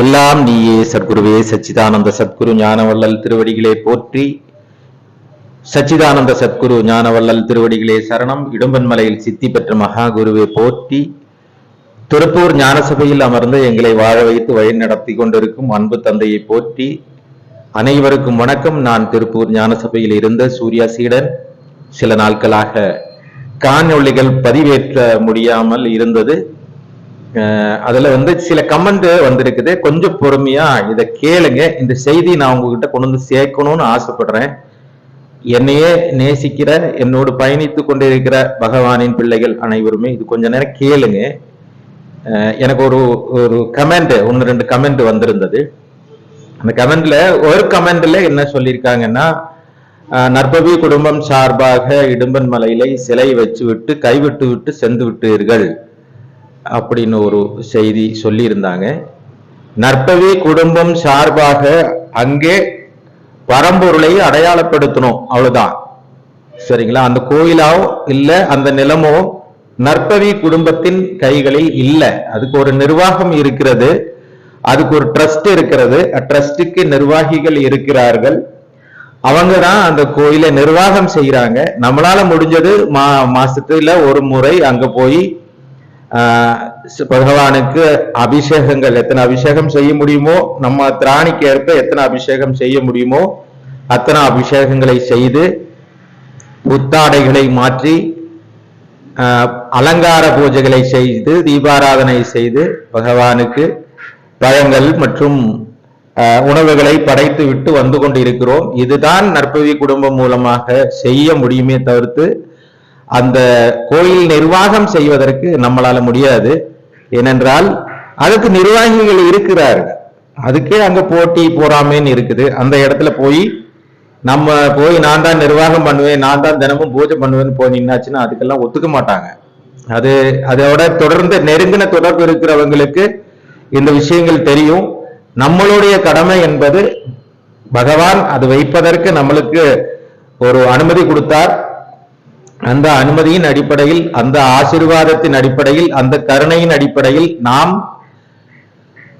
எல்லாம் நீயே சத்குருவே சச்சிதானந்த சத்குரு ஞானவள்ளல் திருவடிகளே போற்றி. சச்சிதானந்த சத்குரு ஞானவள்ளல் திருவடிகளே சரணம். இடும்பன்மலையில் சித்தி பெற்ற மகாகுருவே போற்றி. திருப்பூர் ஞானசபையில் அமர்ந்து எங்களை வாழ வைத்து வழி நடத்தி கொண்டிருக்கும் அன்பு தந்தையை போற்றி. அனைவருக்கும் வணக்கம். நான் திருப்பூர் ஞானசபையில் இருந்த சூர்யா சீடன். சில நாட்களாக காணொளிகள் பதிவேற்ற முடியாமல் இருந்தது. அதுல வந்து சில கமெண்ட் வந்திருக்குது. கொஞ்சம் பொறுமையா இதை கேளுங்க. இந்த செய்தி நான் உங்ககிட்ட கொண்டு வந்து சேர்க்கணும்னு ஆசைப்படுறேன். என்னையே நேசிக்கிற என்னோடு பயணித்து கொண்டிருக்கிற பகவானின் பிள்ளைகள் அனைவருமே இது கொஞ்ச நேரம் கேளுங்க. எனக்கு ஒரு ஒரு கமெண்ட் ஒன்று ரெண்டு கமெண்ட் வந்திருந்தது. அந்த கமெண்ட்ல ஒரு கமெண்ட்ல என்ன சொல்லியிருக்காங்கன்னா நற்பவி குடும்பம் சார்பாக இடும்பன் மலையில சிலை வச்சு விட்டு கைவிட்டு விட்டு சென்று விட்டீர்கள் அப்படின்னு ஒரு செய்தி சொல்லியிருந்தாங்க. நற்பவி குடும்பம் சார்பாக அங்கே பரம்பொருளை அடையாளப்படுத்தணும் அவ்வளவுதான். சரிங்களா? அந்த கோயிலோ இல்ல அந்த நிலமோ நற்பவி குடும்பத்தின் கைகளில் இல்ல. அதுக்கு ஒரு நிர்வாகம் இருக்கிறது. அதுக்கு ஒரு ட்ரஸ்ட் இருக்கிறது. ட்ரஸ்டுக்கு நிர்வாகிகள் இருக்கிறார்கள். அவங்க தான் அந்த கோயிலை நிர்வாகம் செய்யறாங்க நம்மளால முடிஞ்சது மா மாசத்துல ஒரு முறை அங்க போய் பகவானுக்கு அபிஷேகங்கள் எத்தனை அபிஷேகம் செய்ய முடியுமோ நம்ம திராணிக்கு ஏற்ப எத்தனை அபிஷேகம் செய்ய முடியுமோ அத்தனை அபிஷேகங்களை செய்து புத்தாடைகளை மாற்றி ஆஹ் அலங்கார பூஜைகளை செய்து தீபாராதனை செய்து பகவானுக்கு பழங்கள் மற்றும் உணவுகளை படைத்து விட்டு வந்து கொண்டிருக்கிறோம். இதுதான் நற்பவி குடும்பம் மூலமாக செய்ய முடியுமே தவிர்த்து அந்த கோயில் நிர்வாகம் செய்வதற்கு நம்மளால முடியாது. ஏனென்றால் அதுக்கு நிர்வாகிகள் இருக்கிறார்கள். அதுக்கே அங்க போட்டி போறாமேன்னு இருக்குது. அந்த இடத்துல போய் நம்ம போய் நான் தான் நிர்வாகம் பண்ணுவேன் நான் தான் தினமும் பூஜை பண்ணுவேன்னு போய் நின்னாச்சுன்னா அதுக்கெல்லாம் ஒத்துக்க மாட்டாங்க. அது அதோட தொடர்ந்து நெருங்கின தொடர்பு இருக்கிறவங்களுக்கு இந்த விஷயங்கள் தெரியும். நம்மளுடைய கடமை என்பது பகவான் அது வைப்பதற்கு நம்மளுக்கு ஒரு அனுமதி கொடுத்தார். அந்த அனுமதியின் அடிப்படையில் அந்த ஆசீர்வாதத்தின் அடிப்படையில் அந்த கருணையின் அடிப்படையில் நாம்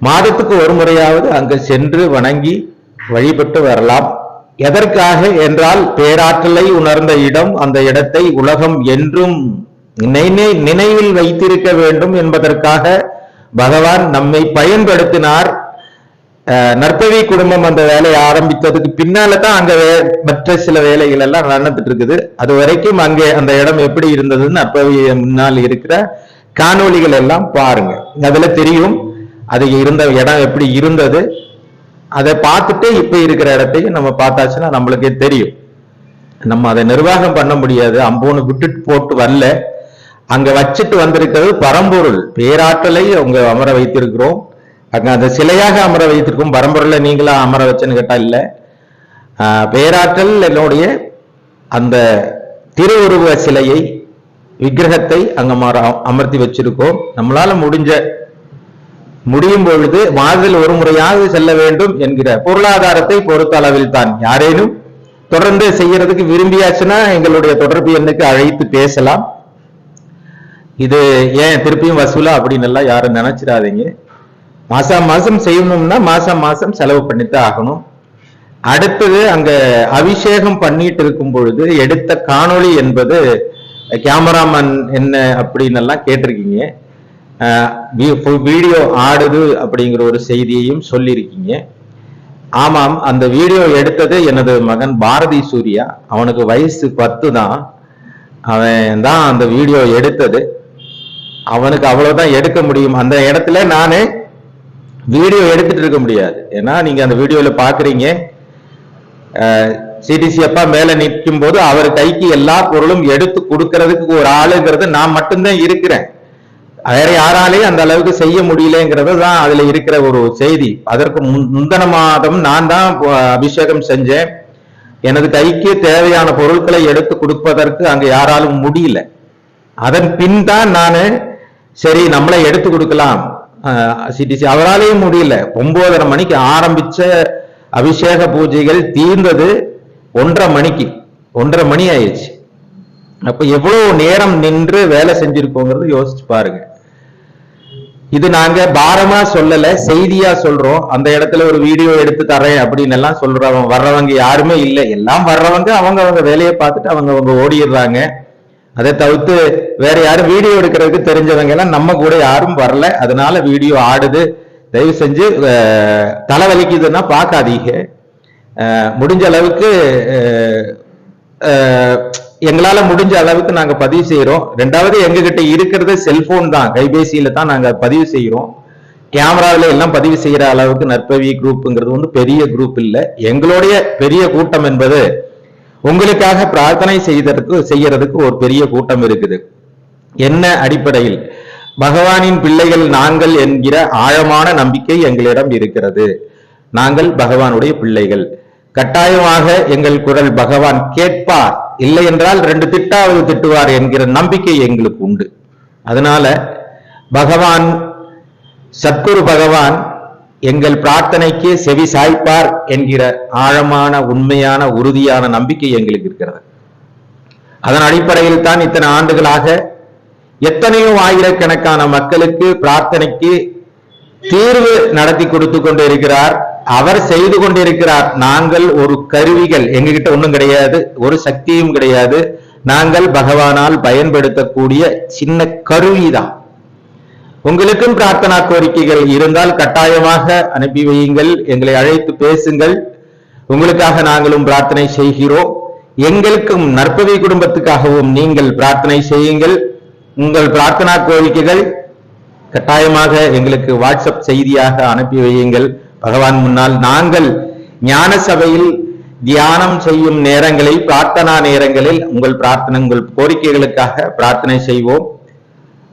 மாதத்துக்கு ஒரு முறையாவது அங்கு சென்று வணங்கி வழிபட்டு வரலாம். எதற்காக என்றால் பேராற்றலை உணர்ந்த இடம் அந்த இடத்தை உலகம் என்றும் நினைவில் வைத்திருக்க வேண்டும் என்பதற்காக பகவான் நம்மை பயன்படுத்தினார். நற்பவி குடும்பம் அந்த வேலையை ஆரம்பித்ததுக்கு பின்னால தான் அங்க வே- மற்ற சில வேலைகள் எல்லாம் நடந்துட்டு இருக்குது அது வரைக்கும் அங்கே அந்த இடம் எப்படி இருந்ததுன்னு நற்பவி முன்னால் இருக்கிற காணொளிகள் எல்லாம் பாருங்க. அதுல தெரியும். அது இருந்த இடம் எப்படி இருந்தது. அதை பார்த்துட்டு இப்ப இருக்கிற இடத்தையும் நம்ம பார்த்தாச்சுன்னா நம்மளுக்கே தெரியும். நம்ம அதை நிர்வாகம் பண்ண முடியாது. அம்போன்னு விட்டுட்டு போட்டு வரல. அங்க வச்சுட்டு வந்திருக்கிறது பரம்பொருள். பேராற்றலை அவங்க அமர வைத்திருக்கிறோம். அங்க அந்த சிலையாக அமர வைத்திருக்கும் பரம்பொருளை நீங்களா அமர வச்சேன்னு கேட்டா இல்லை. ஆஹ் பேராற்றல் என்னுடைய அந்த திருவுருவ சிலையை விக்கிரகத்தை அங்க அமர அமர்த்தி வச்சிருக்கோம். நம்மளால முடிஞ்ச முடியும் பொழுது மாதத்தில் ஒரு முறையாவது செல்ல வேண்டும் என்கிற பொருளாதாரத்தை பொறுத்த அளவில் தான் யாரேனும் தொடர்ந்து செய்யறதுக்கு விரும்பியாச்சுன்னா எங்களுடைய தொடர்பு எண்ணுக்கு அழைத்து பேசலாம். இது ஏன் திருப்பியும் வசூலா அப்படின்னு எல்லாம் யாரும் நினைச்சிடாதீங்க. மாசா மாசம் செய்யணும்னா மாசம் மாசம் செலவு பண்ணித்தான் ஆகணும். அடுத்தது அங்க அபிஷேகம் பண்ணிட்டு இருக்கும் பொழுது எடுத்த காணொளி என்பது கேமராமேன் என்ன அப்படின்னு எல்லாம் கேட்டிருக்கீங்க. வீடியோ ஆடுது அப்படிங்கிற ஒரு செய்தியையும் சொல்லியிருக்கீங்க. ஆமாம் அந்த வீடியோ எடுத்தது எனது மகன் பாரதி சூர்யா. அவனுக்கு வயசு பத்து தான். அவன் தான் அந்த வீடியோ எடுத்தது. அவனுக்கு அவ்வளவுதான் எடுக்க முடியும். அந்த இடத்துல நானே வீடியோ எடுத்துட்டு இருக்க முடியாது. ஏன்னா நீங்க அந்த வீடியோல பாக்குறீங்க. சிடிசி அப்பா மேல நிற்கும் போது அவர் கைக்கு எல்லா பொருளும் எடுத்து கொடுக்கறதுக்கு ஒரு ஆளுங்கிறது நான் மட்டும்தான் இருக்கிறேன். வேற யாராலையும் அந்த அளவுக்கு செய்ய முடியலங்கிறது தான் அதுல இருக்கிற ஒரு செய்தி. அதற்கு முன்- மாதம் நான் தான் அபிஷேகம் செஞ்சேன். எனது கைக்கு தேவையான பொருட்களை எடுத்து கொடுப்பதற்கு அங்க யாராலும் முடியல. அதன் பின் தான் நானு சரி நம்மளை எடுத்து கொடுக்கலாம். சிடிசி அவராலேயும் முடியல. ஒன்பதரை மணிக்கு ஆரம்பிச்ச அபிஷேக பூஜைகள் தீர்ந்தது ஒன்றரை மணிக்கு. ஒன்றரை மணி ஆயிடுச்சு. அப்ப எவ்வளவு நேரம் நின்று வேலை செஞ்சிருக்கோங்கிறது யோசிச்சு பாருங்க. இது நாங்க பாரமா சொல்லல செய்தியா சொல்றோம். அந்த இடத்துல ஒரு வீடியோ எடுத்து தரேன் அப்படின்னு எல்லாம் சொல்றவங்க வர்றவங்க யாருமே இல்லை. எல்லாம் வர்றவங்க அவங்க அவங்க வேலையை பார்த்துட்டு அவங்க அவங்க ஓடிடுறாங்க. அதை தவிர்த்து வேற யாரும் வீடியோ எடுக்கிறதுக்கு தெரிஞ்சவங்க எல்லாம் நம்ம கூட யாரும் வரல. அதனால வீடியோ ஆடுது. தயவு செஞ்சு தலை தலைவலிக்குதுன்னா பார்க்காதீங்க. முடிஞ்ச அளவுக்கு எங்களால் எங்களால முடிஞ்ச அளவுக்கு நாங்க பதிவு செய்யறோம் ரெண்டாவது எங்ககிட்ட இருக்கிறது செல்போன் தான். கைபேசியில தான் நாங்க பதிவு செய்யறோம் கேமராவில எல்லாம் பதிவு செய்யற அளவுக்கு நற்பவி குரூப்ங்கிறது வந்து பெரிய குரூப் இல்லை. எங்களுடைய பெரிய கூட்டம் என்பது உங்களுக்காக பிரார்த்தனை செய்ததற்கு செய்யறதுக்கு ஒரு பெரிய கூட்டம் இருக்குது. என்ன அடிப்படையில்? பகவானின் பிள்ளைகள் நாங்கள் என்கிற ஆழமான நம்பிக்கை எங்களிடம் இருக்கிறது. நாங்கள் பகவானுடைய பிள்ளைகள். கட்டாயமாக எங்கள் குரல் பகவான் கேட்பார். இல்லை என்றால் ரெண்டு திட்டாவது திட்டுவார் என்கிற நம்பிக்கை எங்களுக்கு உண்டு. அதனால பகவான் சத்குரு பகவான் எங்கள் பிரார்த்தனைக்கு செவி சாய்ப்பார் என்கிற ஆழமான உண்மையான உறுதியான நம்பிக்கை எங்களுக்கு இருக்கிறது. அதன் அடிப்படையில் தான் இத்தனை ஆண்டுகளாக எத்தனையோ ஆயிரக்கணக்கான மக்களுக்கு பிரார்த்தனைக்கு தீர்வு நடத்தி கொடுத்து கொண்டு இருக்கிறார் அவர் செய்து கொண்டிருக்கிறார். நாங்கள் ஒரு கருவிகள் எங்ககிட்ட ஒண்ணும் கிடையாது ஒரு சக்தியும் கிடையாது. நாங்கள் பகவானால் பயன்படுத்தக்கூடிய சின்ன கருவிதான். உங்களுக்கும் பிரார்த்தனா கோரிக்கைகள் இருந்தால் கட்டாயமாக அனுப்பி வையுங்கள். எங்களை அழைத்து பேசுங்கள். உங்களுக்காக நாங்களும் பிரார்த்தனை செய்கிறோம். எங்களுக்கும் நற்பவி குடும்பத்துக்காகவும் நீங்கள் பிரார்த்தனை செய்யுங்கள். உங்கள் பிரார்த்தனா கோரிக்கைகள் கட்டாயமாக எங்களுக்கு வாட்ஸ்அப் செய்தியாக அனுப்பி வையுங்கள். பகவான் முன்னால் நாங்கள் ஞான சபையில் தியானம் செய்யும் நேரங்களில் பிரார்த்தனா நேரங்களில் உங்கள் பிரார்த்தனை உங்கள் கோரிக்கைகளுக்காக பிரார்த்தனை செய்வோம்.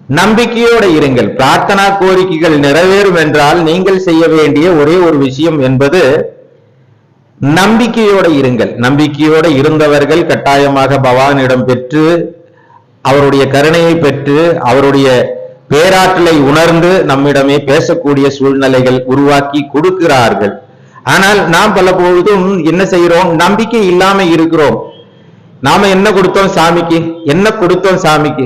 நம்பிக்கையோடு இருங்கள். பிரார்த்தனா கோரிக்கைகள் நிறைவேறும் என்றால் நீங்கள் செய்ய வேண்டிய ஒரே ஒரு விஷயம் என்பது நம்பிக்கையோடு இருங்கள். நம்பிக்கையோடு இருந்தவர்கள் கட்டாயமாக பவானிடம் பெற்று அவருடைய கருணையை பெற்று அவருடைய பேராற்றலை உணர்ந்து நம்மிடமே பேசக்கூடிய சூழ்நிலைகள் உருவாக்கி கொடுக்கிறார்கள். ஆனால் நாம் பல பொழுதும் என்ன செய்கிறோம்? நம்பிக்கை இல்லாம இருக்கிறோம். நாம என்ன கொடுத்தோம் சாமிக்கு? என்ன கொடுத்தோம் சாமிக்கு?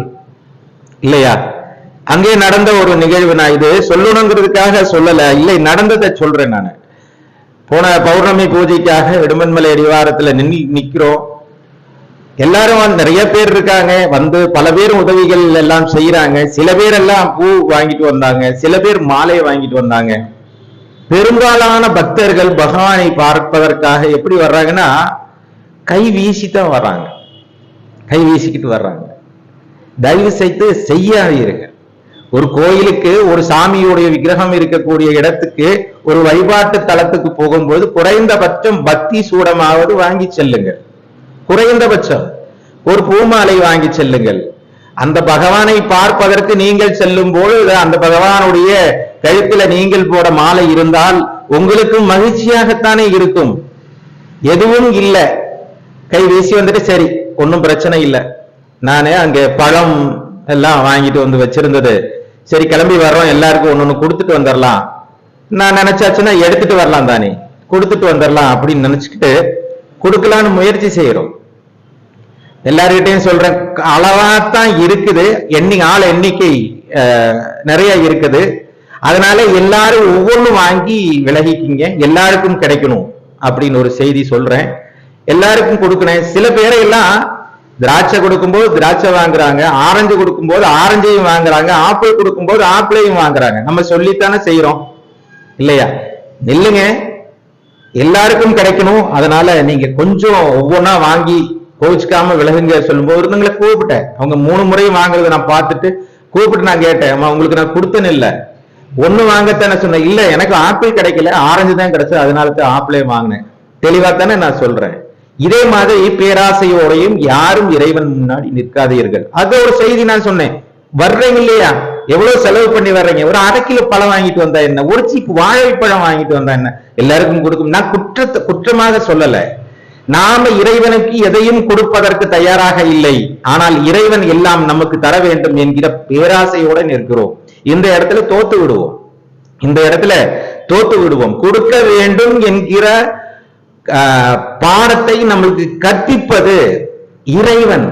இல்லையா? அங்கே நடந்த ஒரு நிகழ்வு நான் இது சொல்லணுங்கிறதுக்காக சொல்லல. இல்லை நடந்ததை சொல்றேன் நான். போன பௌர்ணமி பூஜைக்காக விடுமன்மலை அடிவாரத்துல நின்று நிக்கிறோம். எல்லாரும் நிறைய பேர் இருக்காங்க. வந்து பல பேர் உதவிகள் எல்லாம் செய்யறாங்க சில பேர் எல்லாம் பூ வாங்கிட்டு வந்தாங்க. சில பேர் மாலையை வாங்கிட்டு வந்தாங்க. பெரும்பாலான பக்தர்கள் பகவானை பார்ப்பதற்காக எப்படி வர்றாங்கன்னா கை வீசித்தான் வர்றாங்க. கை வீசிக்கிட்டு வர்றாங்க. தயவு செய்து செய்யாதீர்கள். ஒரு கோயிலுக்கு ஒரு சாமியுடைய விக்கிரகம் இருக்கக்கூடிய இடத்துக்கு ஒரு வழிபாட்டு தலத்துக்கு போகும்போது குறைந்தபட்சம் பக்தி சூடமாவது வாங்கி செல்லுங்கள். குறைந்தபட்சம் ஒரு பூமாலை வாங்கி செல்லுங்கள். அந்த பகவானை பார்ப்பதற்கு நீங்கள் செல்லும் போது அந்த பகவானுடைய கழுத்துல நீங்கள் போட மாலை இருந்தால் உங்களுக்கும் மகிழ்ச்சியாகத்தானே இருக்கும். எதுவும் இல்லை. கை வீசி வந்துட்டு சரி ஒன்றும் பிரச்சனை இல்லை. நானே அங்கே பழம் எல்லாம் வாங்கிட்டு வந்து வச்சிருந்தது. சரி கிளம்பி வர்றோம். எல்லாருக்கும் ஒன்று ஒன்று கொடுத்துட்டு வந்துடலாம் நான் நினைச்சாச்சுன்னா எடுத்துட்டு வரலாம் தானே. கொடுத்துட்டு வந்துடலாம் அப்படின்னு நினைச்சுக்கிட்டு கொடுக்கலான்னு முயற்சி செய்யறோம் எல்லார்கிட்டையும் சொல்றேன் அளவாத்தான் இருக்குது. எண்ணி ஆள் எண்ணிக்கை நிறைய இருக்குது. அதனால எல்லாரும் ஒவ்வொன்றும் வாங்கி விலகிக்கிங்க. எல்லாருக்கும் கிடைக்கணும் அப்படின்னு ஒரு செய்தி சொல்றேன். எல்லாருக்கும் கொடுக்கணும். சில பேரை எல்லாம் திராட்சை கொடுக்கும்போது திராட்சை வாங்குறாங்க ஆரஞ்சு கொடுக்கும்போது ஆரஞ்சையும் வாங்குறாங்க ஆப்பிள் கொடுக்கும்போது ஆப்பிளையும் வாங்குறாங்க. நம்ம சொல்லித்தானே செய்யறோம் இல்லையா? இல்லைங்க. எல்லாருக்கும் கிடைக்கணும். அதனால நீங்க கொஞ்சம் ஒவ்வொன்றா வாங்கி கோவிச்சுக்காம விலகுங்க சொல்லும்போது ஒருத்தங்களை கூப்பிட்டேன். அவங்க மூணு முறையும் வாங்குறத நான் பார்த்துட்டு கூப்பிட்டு நான் கேட்டேன். அம்மா உங்களுக்கு நான் கொடுத்தேன்னு இல்ல. ஒண்ணு வாங்கத்தானே சொன்னேன். இல்ல எனக்கு ஆப்பிள் கிடைக்கல. ஆரஞ்சு தான் கிடைச்சது. அதனால தான் ஆப்பிளே வாங்கினேன். தெளிவா தானே நான் சொல்றேன். இதே மாதிரி பேராசையோடையும் யாரும் இறைவன் முன்னாடி நிற்காதீர்கள். அது ஒரு செய்தி நான் சொன்னேன். வர்றீங்க இல்லையா? எவ்வளவு செலவு பண்ணி வர்றீங்க? ஒரு அரை கிலோ பழம் வாங்கிட்டு வந்தா என்ன? ஒரு சீப்பு வாழைப்பழம் வாங்கிட்டு வந்தா என்ன? எல்லாருக்கும் கொடுக்கும். நான் குற்றத்தை குற்றமாக சொல்லல. நாம இறைவனுக்கு எதையும் கொடுப்பதற்கு தயாராக இல்லை. ஆனால் இறைவன் எல்லாம் நமக்கு தர வேண்டும் என்கிற பேராசையோட நிற்கிறோம். இந்த இடத்துல தோத்து விடுவோம். இந்த இடத்துல தோத்து விடுவோம். கொடுக்க வேண்டும் என்கிற ஆஹ், பாடத்தை நம்மளுக்கு கற்பிப்பது இறைவன்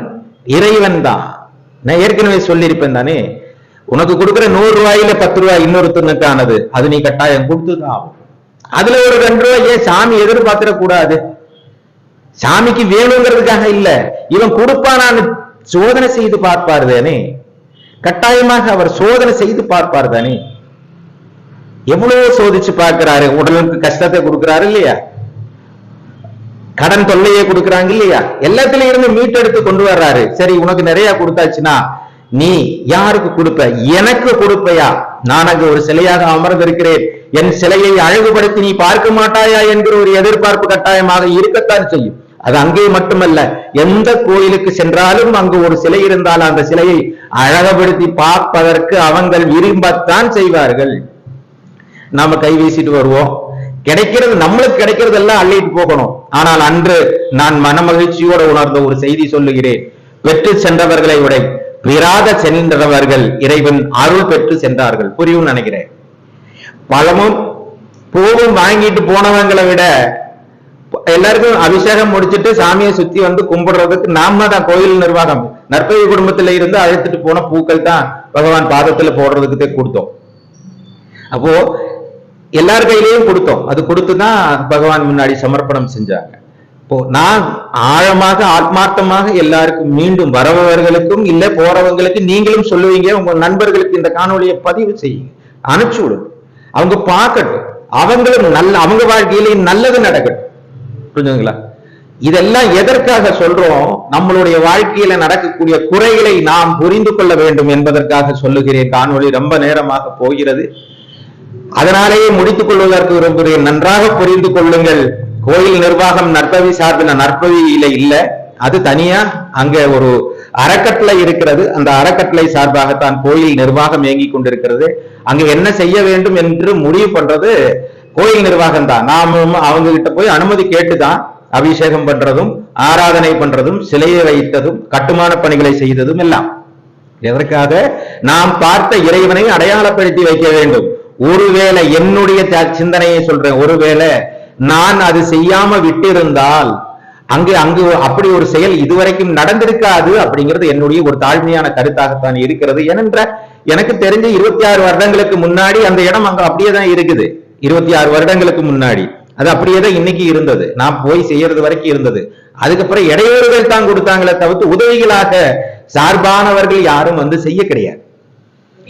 இறைவன் தான். நான் ஏற்கனவே சொல்லியிருப்பேன் தானே? உனக்கு கொடுக்கிற நூறு ரூபாயில பத்து ரூபாய் இன்னொருத்தனுக்கானது அது நீ கட்டாயம் கொடுத்துதான் ஆகும். அதுல ஒரு ரெண்டு ரூபாய் ஏன் சாமி எதிர்பார்த்திட கூடாது சாமிக்கு வேணுங்கிறதுக்காக இல்ல இவன் கொடுப்பானான்னு சோதனை செய்து பார்ப்பார் தானே? கட்டாயமாக அவர் சோதனை செய்து பார்ப்பார் தானே? எவ்வளவு சோதிச்சு பார்க்கிறாரு உடலுக்கு கஷ்டத்தை கொடுக்கிறாரு இல்லையா? கடன் தொல்லையே கொடுக்கறாங்க இல்லையா? எல்லாத்துலயும் இருந்து மீட்டெடுத்து கொண்டு வர்றாரு. சரி உனக்கு நிறைய கொடுத்தாச்சுன்னா நீ யாருக்கு கொடுப்ப? எனக்கு கொடுப்பையா? நான் அங்கு ஒரு சிலையாக அமர்ந்திருக்கிறேன். என் சிலையை அழகுபடுத்தி நீ பார்க்க மாட்டாயா என்கிற ஒரு எதிர்பார்ப்பு கட்டாயமாக இருக்கத்தான் செய்யும். அது அங்கே மட்டுமல்ல எந்த கோயிலுக்கு சென்றாலும் அங்கு ஒரு சிலை இருந்தால் அந்த சிலையை அழகுபடுத்தி பார்ப்பதற்கு அவங்கள் விரும்பத்தான் செய்வார்கள். நாம கை வீசிட்டு வருவோம். கிடைக்கிறது நம்மளுக்கு கிடைக்கிறது எல்லாம் அள்ளிட்டு போகணும். ஆனால் அன்று நான் மனமகிழ்ச்சியோட உணர்ந்த ஒரு செய்தி சொல்லுகிறேன். பெற்று சென்றவர்களை விட பெறாத சென்றவர்கள் இறைவன் அருள் பெற்று சென்றார்கள். புரியும் நினைக்கிறேன். பழமும் பூவும் வாங்கிட்டு போனவங்களை விட எல்லாருக்கும் அபிஷேகம் முடிச்சிட்டு சாமியை சுத்தி வந்து கும்பிடுறதுக்கு நாம தான் கோயில் நிர்வாகம். நற்பகை குடும்பத்துல இருந்து அழைத்துட்டு போன பூக்கள் தான் பகவான் பாதத்துல போடுறதுக்கு கொடுத்தோம். அப்போ எல்லார் கையிலையும் கொடுத்தோம். அது கொடுத்து தான் பகவான் முன்னாடி சமர்ப்பணம் செஞ்சாங்க. இப்போ நான் ஆழமாக ஆத்மார்த்தமாக எல்லாருக்கும் மீண்டும் வரவர்களுக்கும் இல்ல போறவங்களுக்கு நீங்களும் சொல்லுவீங்க உங்க நண்பர்களுக்கு இந்த காணொலியை பதிவு செய்யுங்க. அனுப்பிச்சு விடுங்க. அவங்க பார்க்கட்டும். அவங்களும் நல்ல அவங்க வாழ்க்கையிலையும் நல்லது நடக்கட்டும். புரிஞ்சுங்களா இதெல்லாம் எதற்காக சொல்றோம்? நம்மளுடைய வாழ்க்கையில நடக்கக்கூடிய குறைகளை நாம் புரிந்து கொள்ள வேண்டும் என்பதற்காக சொல்லுகிறேன். காணொலி ரொம்ப நேரமாக போகிறது. அதனாலேயே முடித்துக் கொள்வதற்கு விரும்புகிறேன். நன்றாக புரிந்து கொள்ளுங்கள். கோயில் நிர்வாகம் நற்பவி சார்பின நற்பவியில இல்ல. அது தனியா? அங்க ஒரு அறக்கட்டளை இருக்கிறது. அந்த அறக்கட்டளை சார்பாகத்தான் கோயில் நிர்வாகம் இயங்கிக் கொண்டிருக்கிறது. அங்க என்ன செய்ய வேண்டும் என்று முடிவு பண்றது கோயில் நிர்வாகம் தான். நாமும் அவங்க கிட்ட போய் அனுமதி கேட்டுதான் அபிஷேகம் பண்றதும் ஆராதனை பண்றதும் சிலையை வைத்ததும் கட்டுமான பணிகளை செய்ததும் எல்லாம். எதற்காக? நாம் பார்த்த இறைவனை அடையாளப்படுத்தி வைக்க வேண்டும். ஒருவேளை என்னுடைய த- சிந்தனையை சொல்றேன். ஒருவேளை நான் அது செய்யாம விட்டிருந்தால் அங்கு அங்கு அப்படி ஒரு செயல் இதுவரைக்கும் நடந்திருக்காது அப்படிங்கிறது என்னுடைய ஒரு தாழ்மையான கருத்தாகத்தான் இருக்கிறது. ஏனென்ற எனக்கு தெரிஞ்ச இருபத்தி ஆறு வருடங்களுக்கு முன்னாடி அந்த இடம் அங்க அப்படியே தான் இருக்குது. இருபத்தி ஆறு வருடங்களுக்கு முன்னாடி. அது அப்படியே தான் இன்னைக்கு இருந்தது. நான் போய் செய்யறது வரைக்கும் இருந்தது. அதுக்கப்புறம் இடையூறுகள் தான் கொடுத்தாங்களே தவிர்த்து உதவிகளாக சார்பானவர்கள் யாரும் வந்து செய்ய கிடையாது.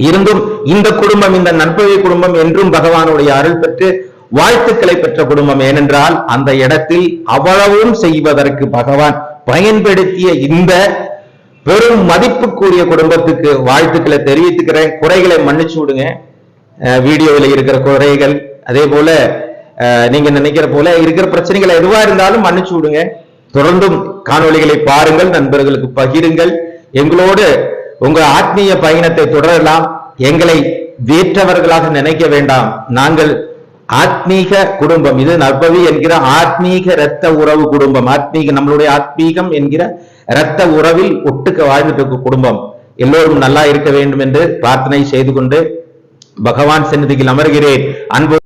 இருந்தும் இந்த குடும்பம் இந்த நற்பவி குடும்பம் என்றும் பகவானுடைய அருள் பெற்று வாழ்த்துக்களை பெற்ற குடும்பம். ஏனென்றால் அந்த இடத்தில் அவ்வளவும் செய்வதற்கு பகவான் பயன்படுத்திய இந்த பெரும் மதிப்புக்குரிய குடும்பத்துக்கு வாழ்த்துக்களை தெரிவித்துக்கிறேன். குறைகளை மன்னிச்சு விடுங்க. அஹ் வீடியோவில் இருக்கிற குறைகள் அதே போல நீங்க நினைக்கிற போல இருக்கிற பிரச்சனைகள் எதுவா இருந்தாலும் மன்னிச்சு விடுங்க. தொடர்ந்தும் காணொளிகளை பாருங்கள் நண்பர்களுக்கு பகிருங்கள். எங்களோடு உங்க ஆத்மீய பயணத்தை தொடரலாம். எங்களை வேற்றவர்களாக நினைக்க வேண்டாம். நாங்கள் ஆத்மீக குடும்பம். இது நற்பவி என்கிற ஆத்மீக இரத்த உறவு குடும்பம். ஆத்மீக நம்மளுடைய ஆத்மீகம் என்கிற இரத்த உறவில் ஒட்டுக்க வாழ்ந்துட்டு இருக்க குடும்பம். எல்லோரும் நல்லா இருக்க வேண்டும் என்று பிரார்த்தனை செய்து கொண்டு பகவான் சந்நிதியில் அமர்கிறேன். அன்பு